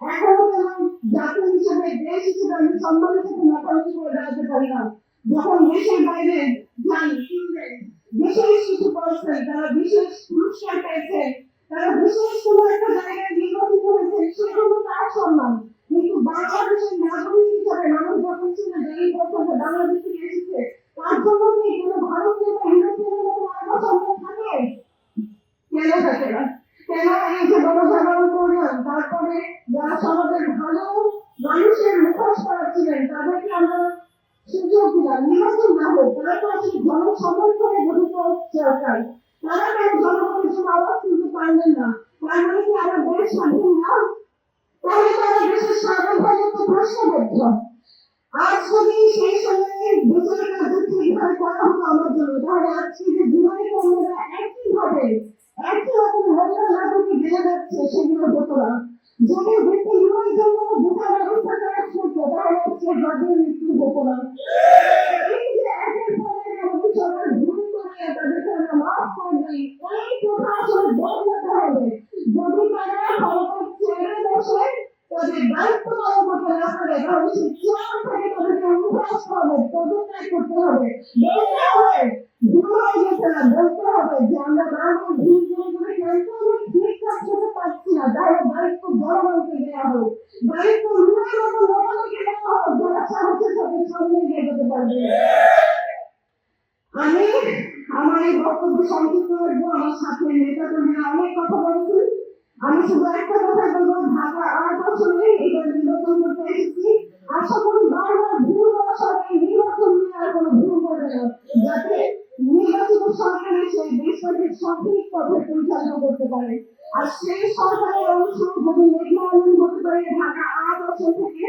এখনও কেন জাতি হিসেবে দেশ হিসেবে আমি সম্মানের সাথে মাথা উঁচু করে দেশের বাইরে বিশেষ কিছু তারা বিশেষ পুরস্কার পেয়েছেন তারা বিশেষ কোনো একটা জায়গায় নির্বাচিত সম্মান কিন্তু বাংলাদেশের নাগরিক হিসাবে মানুষ তার জন্য কি থাকে? করলাম তারপরে যারা সমাজের ভালো মানুষের মুখোশ করা ছিলেন, তাদেরকে আমরা সুযোগ দিলাম। নির্বাচন না হোক, তারা তো আসলে জনসমর্থনে গঠিত সরকার তারা কেন জনগণের দেশের প্রশ্নবদ্ধ আজ যদি সেই সময়ে না করে যাচ্ছে সেগুলো হতো না যদি ব্যক্তি জীবনের জন্য বিচার ব্যবস্থা করা হতো তাহলে আজকে হাজার মৃত্যু হতো না এই যে একের পর এক ভুল করে তাদেরকে আমরা মাফ করে এই প্রথা আসলে বদলাতে হবে যদি তারা ক্ষমতা ছেড়ে বসে তাদের দায়িত্ব না পারে তাহলে সে চেয়ার থেকে করতে হবে না হবে যে আমরা বারবার ভুল না তাহলে দায়িত্ব জনগণকে দেওয়া হোক দায়িত্ব রুমের মতো আমি আমার এই বক্তব্য সংক্ষিপ্ত করব। আমার সাথে নেতা কর্মীরা অনেক কথা বলেছেন। আমি শুধু যাতে নির্বাচিত সরকার সেই দেশটাকে সঠিক পথে পরিচালনা করতে পারে। আর সেই সরকারের অংশ যদি মেঘনা আলম করতে পারে ঢাকা আট বছর থেকে